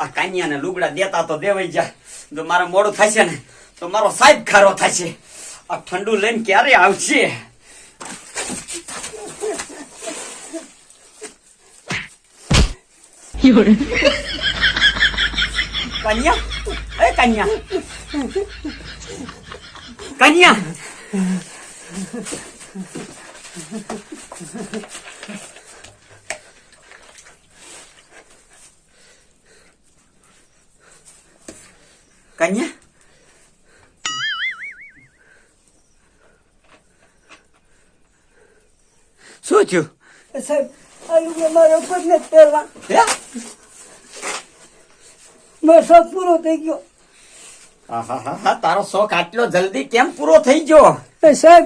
આ કાનિયાને લુગડા દેતા તો દેવાઈ જા. જો મારે મોડું થશે ને, તો મારો સાહેબ ખારો થશે. આ ઠંડુ લઈને ક્યારે આવશે? કન્યા? એ કન્યા. કન્યા? કન્યા શું થયું સાહેબ આ લુગડા મારા ઉપર નથી પહેરવા હે મારો શોખ પૂરો થઈ ગયો આહાહાહા, તારો શોખ આટલો જલ્દી કેમ પૂરો થઈ ગયો સાહેબ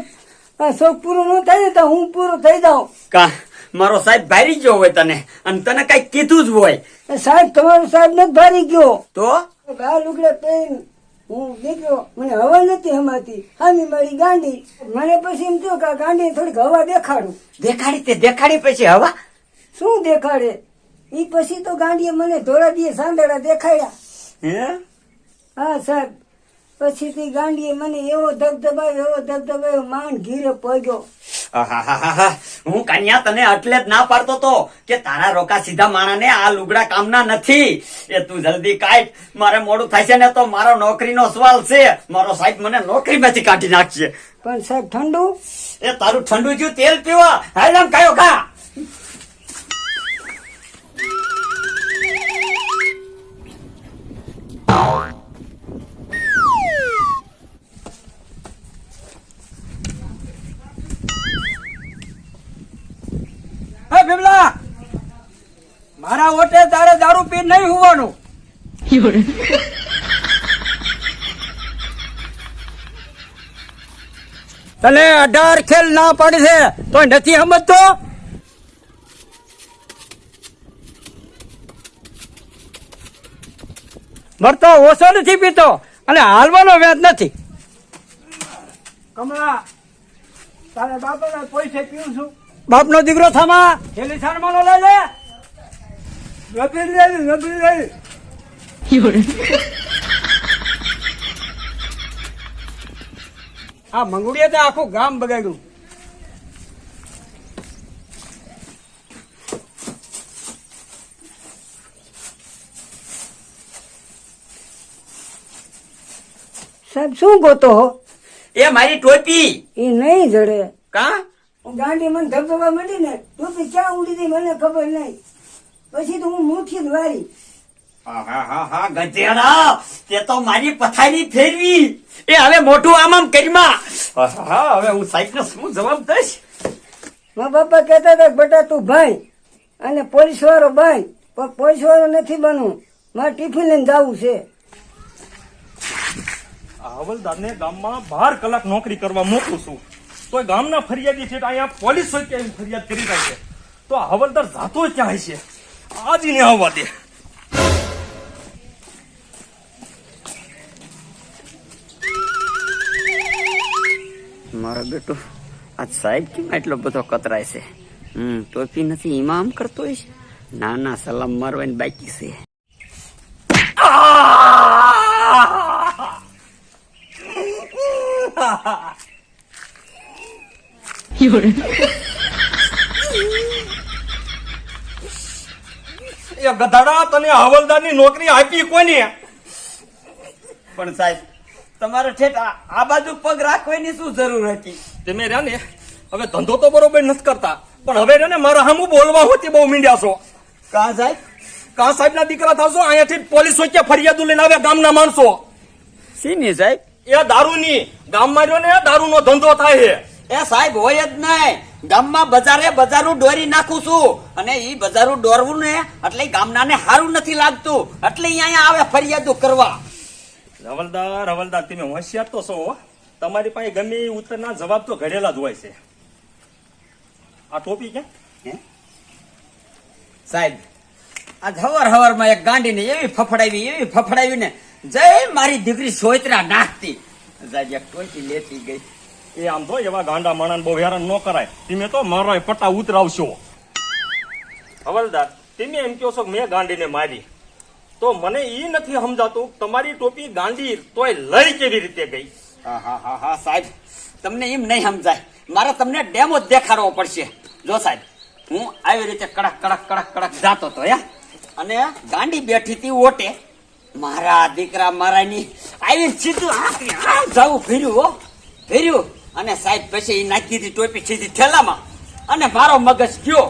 આ શોખ પૂરો ન થાય ને તો હું પૂરો થઈ જાઉં કા મારો સાહેબ ભારી ગયો હોય તને અને તને કઈ કીધું જ હોય સાહેબ તમારો સાહેબ નથી ભારી ગયો તો આ લુગડા પહેરીને હું દીકરો મને હવા નથી હમાતી. હામી મારી ગાંડી. મને પછી એમ થયું કે ગાંડી થોડીક હવા દેખાડું. દેખાડી તે દેખાડી પછી હવા? શું દેખાડે? ઈ પછી તો ગાંડીએ મને ધોળા દીએ સાંદડા દેખાડ્યા. હે? હા સાહેબ. પછી તે ગાંડીએ મને એવો ધબધબાયો એવો ધબધબાયો માંડ ઘીરે પગ્યો. હું કન્યા તને એટલે જ ના પાડતો તો કે તારા રોકા સીધા માણાને આ લુગડા કામના નથી. એ તું જલ્દી કાઢ. મારે મોડું થાય છે ને તો મારો નોકરીનો સવાલ છે. મારો સાહેબ મને નોકરીમાંથી કાઢી નાખશે. પણ સાહેબ ઠંડુ? એ તારું ઠંડુ જ્યું તેલ પીવા. હાલ કયો મારા ઓટે તારે દારૂ પી નહીં હોવાનું. તને અઢાર ખેલ ના પાડી છે તો નથી સમજતો? મરતો ઓછો નથી પીતો અને હાલવાનો વ્યાજ નથી. કમલા તારે બાપાના પૈસે પીવું છું. બાપનો દીકરો થામા? છેલ્લી સારમાં માનો લઈ લે. રબી લઈ રબી લઈ આ મંગળીએ તો આખું ગામ બગાડ્યું. સાહેબ શું ગોતો હો? એ મારી ટોપી. એ નહીં જડે. કા? હું ગાંડી મને ધબધબા મળી ને ટોપી ક્યાં ઉડી હતી મને ખબર નહીં. પછી તો હું મુઠી જ વાળી. ગધેડા તે તો મારી પથારી ફેરવી. એ હવે મોટું આમ આમ કરીમાં હવે હું સાયકલ શું જવાબ દઈશ? મારા બાપા કહેતા હતા કે બેટા તું ભાઈ અને પોલીસ વાળો ભાઈ પણ પોલીસ વાળો નથી બનવું. મારે ટિફિન લઈને જવું છે. હવલદારને ગામમાં બાર કલાક નોકરી કરવા મોકલું છું. તો ગામના ફરિયાદી છે તો અહીંયા પોલીસ હોય કે ફરિયાદ કરી રહ્યા છે તો હવલદાર જાતો ક્યાં છે આજ આવવા દે. મારો બેટો આ સાહેબ કેમ એટલો બધો કતરાય છે? હમ ટોપી નથી એમાં આમ કરતો હોય છે? ના ના સલામ મારવાની બાકી છે. એ ગધાડા તને હવલદારની નોકરી આપી કોને પણ સાહેબ તમારો ઠેઠ આ બાજુ પગ રાખવાની શું જરૂર હતી? તમે રહ્યા ને હવે ધંધો તો બરોબર નથી કરતા પણ હવે ને મારા હામું બોલવા હોતી બહુ મીંડ્યા છો. કા સાહેબ? કા સાહેબના દીકરા થશો અહીંયાથી પોલીસ વચ્ચે ફરિયાદ લઈને આવ્યા ગામના માણસો. સીની સાહેબ? એ દારૂની ગામમાં રહ્યો ને દારૂનો ધંધો થાય છે. એ સાહેબ હોય જ નહીં. ગામમાં બજારે બજારું દોરી નાખું છું. અને ઈ બજારું દોરવું ને એટલે ગામના ગામનાને સારું નથી લાગતું. એટલે અહીંયા આવે ફરિયાદો કરવા. હવલદાર હવલદાર તમે હોશિયાર તો છો તમારી પાસે ગમે એ ઉત્તરના જવાબ તો ઘડેલા જ હોય છે. આ ટોપી ક્યાં? હે? સાહેબ આ હવર હવરમાં એક ગાંડીને એવી ફફડાવી એવી ફફડાવી ને જય મારી દીકરી સોયત્રા નાખતી. ટોચી લેતી ગઈ. એ આમ તો એવા ગાંડા માણસ બહુ હેરાન ન કરાય. તમે તો મારો પટ્ટા ઉતરાવશો. હવલદાર તમે એમ કહો છો કે મેં ગાંડીને મારી. તો મને એ નથી સમજાતું તમારી ટોપી ગાંડી તોય લઈ કેવી રીતે ગઈ? હા હા હા હા સાહેબ. તમને એમ નહીં સમજાય. મારે તમને ડેમો જ દેખાડવો પડશે. જો સાહેબ હું આવી રીતે કડક કડક કડક કડક જાતો હતો હે? અને ગાંડી બેઠી હતી ઓટે. મારા દીકરા મારાની આવી સીધું આમ જાવું ફેર્યું હો. ફેર્યું. અને સાહેબ પછી એ નાખી દીધી ટોપી સીધી ઠેલામાં અને મારો મગજ ગયો.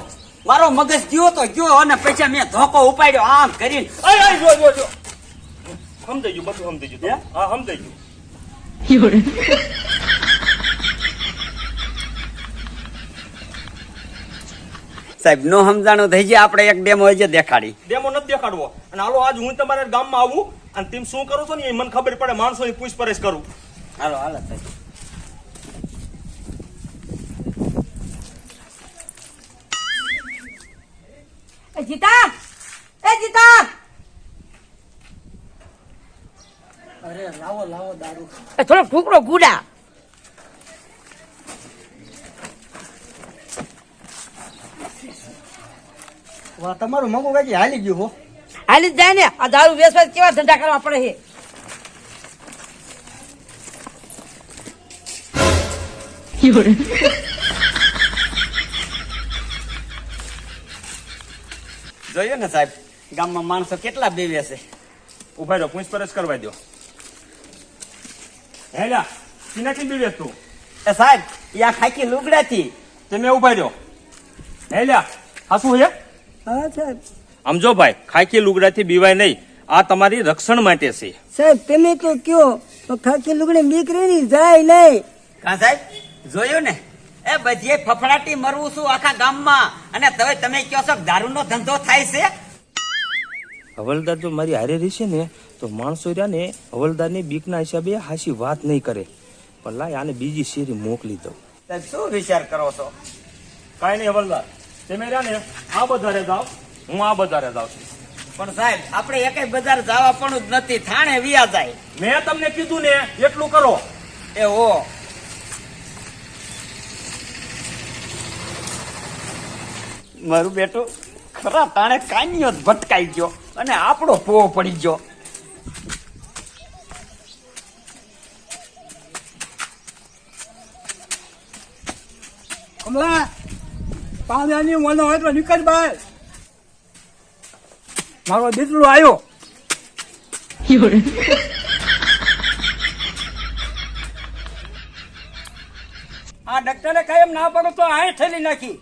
મારો મગજ ગયો તો ગયો અને પછી મેં ધોકો ઉપાડ્યો આમ કરીને. અય જો જો જો. સમજાઈ ગયું બધું સમજાઈ ગયું. હા? સમજાઈ ગયું. સાહેબ નો સમજાણું થઈ જાય આપણે એક ડેમો હજી દેખાડી. ડેમો નથી દેખાડવો. અને હાલો આજ હું તમારા ગામમાં આવું અને તેમ શું કરો છો ને એ મને ખબર પડે માણસો ની પૂછપરછ કરું. હાલો હાલો સાહેબ. એ જીતા! એ જીતા! અરે લાવો લાવો દારૂ. એ થોડો ટુકડો ગુડા. વાહ તમારું મગું કાકી હાલી ગયું હો. હાલી જાય ને. આ દારૂ વેસવા કેવા ધંધા કરવા પડે છે? 有人，જોયું ને સાહેબ? ગામમાં માણસો કેટલા બેવે છે? ઊભા રહો પૂછપરછ કરવા દો હેલા સીનાથી બીવે તું? એ સાહેબ યા ખાકી લુગડાથી. તમે ઊભા રહ્યો. હેલા હા? શું છે હા સાહેબ. આમ જો ભાઈ ખાકી લુગડાથી બીવાય નહીં. આ તમારી રક્ષણ માટે છે. સાહેબ તમે તો કયો તો ખાકી લુગડે બીકરી જાય નહીં. કા સાહેબ? જોયું ને? એ બધી ફફડાટી મરવું છું આખા ગામમાં. અને તમે તમે કહો છો દારૂનો ધંધો થાય છે? હવલદાર જો મારી હારે રહેશે ને તો માણસો રહ્યા ને હવલદારની બીકના હિસાબે હાસી વાત નહીં કરે. પણ લાય આને બીજી શેરી મોકલી દઉં. સાહેબ શું વિચાર કરો છો? કાંઈ નહીં હવલદાર. તમે રહ્યા ને આ બધારે જાઓ. હું આ બધારે જાઉં છું. પણ સાહેબ આપણે એકેય બજાર જવા પણ જ નથી. થાણે વિયા જાય. મેં તમને કીધું ને એટલું કરો. એ હો મારું બેટું ખરા તાણે કાન્યો ભટકાઈ ગયો અને આપણો પોવો પડી ગયો. કમલા પાણી મને હોય તો નીકળ બાય મારો દીકરો આવ્યો. આ ડોક્ટરે કાયમ ના પડો તો આ થેલી નાખી.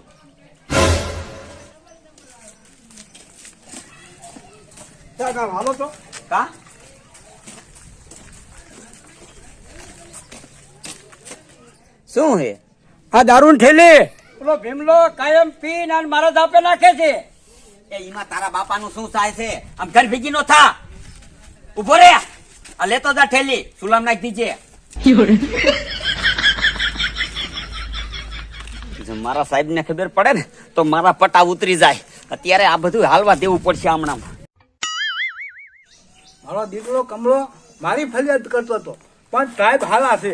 ચાલ કામ હાલો તો કા શું હે? આ દારૂ ઠેલી પેલો ભીમલો કાયમ પી ને મારા દાપે નાખે છે. એ ઈમાં તારા બાપાનું શું થાય છે? આમ ઘર ભેગી નો થા. ઊભો રે. આ લેતો જા ઠેલી સુલામ નાખી દીજે. જો મારા સાહેબ ને ખબર પડે ને તો મારા પટા ઉતરી જાય. અત્યારે આ બધું હાલવા દેવું પડશે હમણાં મારો દીકરો કમળો મારી ફરિયાદ કરતો હતો. પણ સાહેબ હાલા છે.